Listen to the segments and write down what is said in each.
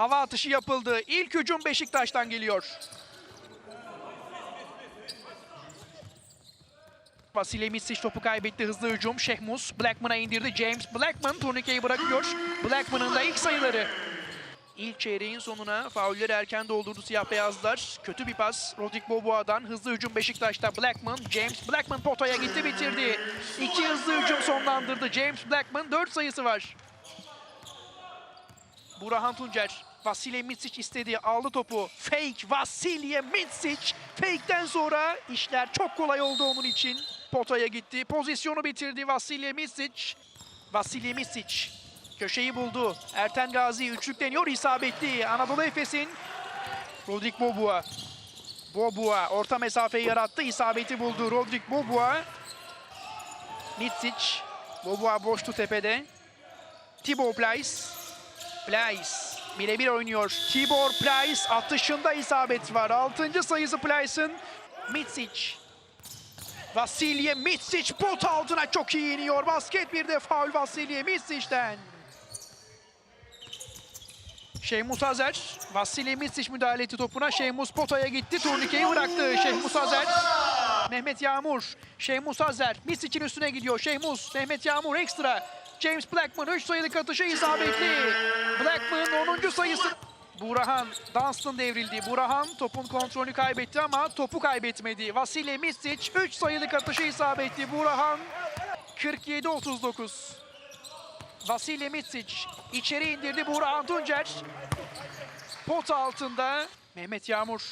Hava atışı yapıldı. İlk hücum Beşiktaş'tan geliyor. Vasilya Misic topu kaybetti. Hızlı hücum. Şehmus Blackman'a indirdi. James Blackman turnikeyi bırakıyor. Blackman'ın da ilk sayıları. İlk çeyreğin sonuna faulleri erken doldurdu siyah beyazlar. Kötü bir pas Rodrik Boboa'dan. Hızlı hücum Beşiktaş'ta Blackman. James Blackman potaya gitti bitirdi. İki hızlı hücum sonlandırdı. James Blackman 4 sayısı var. Burhan Tuncer. Vasilya Mitsic istedi. Aldı topu. Fake Vasilya Mitsic. Fake'den sonra işler çok kolay oldu onun için. Potaya gitti. Pozisyonu bitirdi Vasilya Mitsic. Vasilya Mitsic. Köşeyi buldu. Erten Gazi üçlük deniyor. isabetli. Anadolu Efes'in Rodrik Bobua. Bobua orta mesafeyi yarattı. isabeti buldu. Rodrik Bobua. Mitsic. Bobua boştu tepede. Thibaut Place. Place birebir oynuyor. Tibor Place atışında isabet var. Altıncı sayısı Place'ın. Mitsic. Vasilya Mitsic pot altına çok iyi iniyor. Basket bir de faul Vasilya Mitsic'den. Şeymus Azer. Vasilya Mitsic müdahale etti topuna. Şeymus potaya gitti. Turnikeyi bıraktı. Şeymus Azer. Mehmet Yağmur. Şeymus Azer. Misic'in üstüne gidiyor. Şeymus. Mehmet Yağmur ekstra. James Blackman 3 sayılık atışı isabetli. Blackman 10. sayısı. Burahan Dunstan devrildi. Burahan topun kontrolünü kaybetti ama topu kaybetmedi. Vasilya Misic 3 sayılık atışı isabetli. Burahan 47-39. Vasilya Misic içeri indirdi. Burhan Tuncer. Pot altında Mehmet Yağmur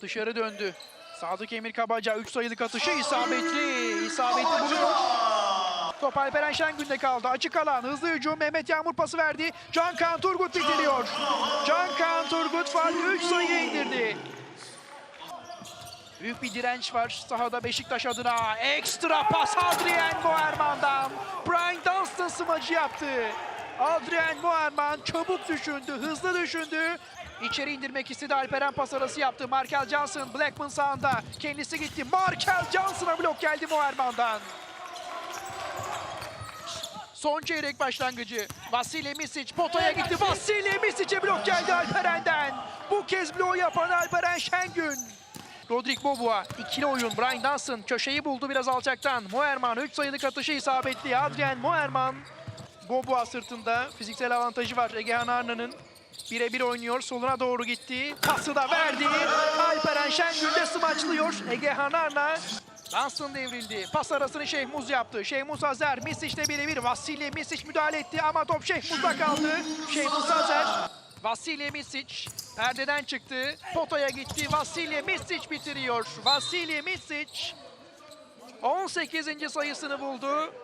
dışarı döndü. Sadık Emir Kabaca 3 sayılık atışı isabetli. İsabetli buluyor. Top Alperen Şengün'de kaldı. Açık alan, hızlı hücum. Mehmet Yağmur pası verdi. Can Kaan Turgut bitiriyor. Can Kaan Turgut farkı 3 sayıya indirdi. Büyük bir direnç var sahada Beşiktaş adına. Ekstra pas Adrien Moerman'dan. Brian Dunstan smacı yaptı. Adrien Moerman çabuk düşündü, hızlı düşündü. İçeri indirmek istedi Alperen pas arası yaptı. Markel Johnson Blackman sağında. Kendisi gitti. Markel Johnson'a blok geldi Moerman'dan. Son çeyrek başlangıcı. Vasilya Misic potaya gitti. Vasilya Misic'e blok geldi Alperen'den. Bu kez bloğu yapan Alperen Şengün. Rodrik Bobua ikili oyun. Brian Dunstan köşeyi buldu biraz alçaktan. Moerman 3 sayılık atışı isabetli. Adrien Moerman. Bobua sırtında fiziksel avantajı var Egehan Arna'nın. Birebir oynuyor. Soluna doğru gitti. Pası da verdi. Alperen Şengül de smaçlıyor. Egehan Arna Dunstan devrildi. Pas arasını Şehmuz yaptı. Şehmuz Azer Misic'le birebir. Vasilya Misic müdahale etti ama top Şehmuz'da kaldı. Şehmuz Azer. Vasilya Misic perdeden çıktı. Potaya gitti. Vasilya Misic bitiriyor. Vasilya Misic 18. sayısını buldu.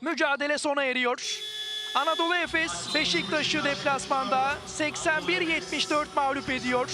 Mücadele sona eriyor. Anadolu Efes Beşiktaş'ı deplasmanda 81-74 mağlup ediyor.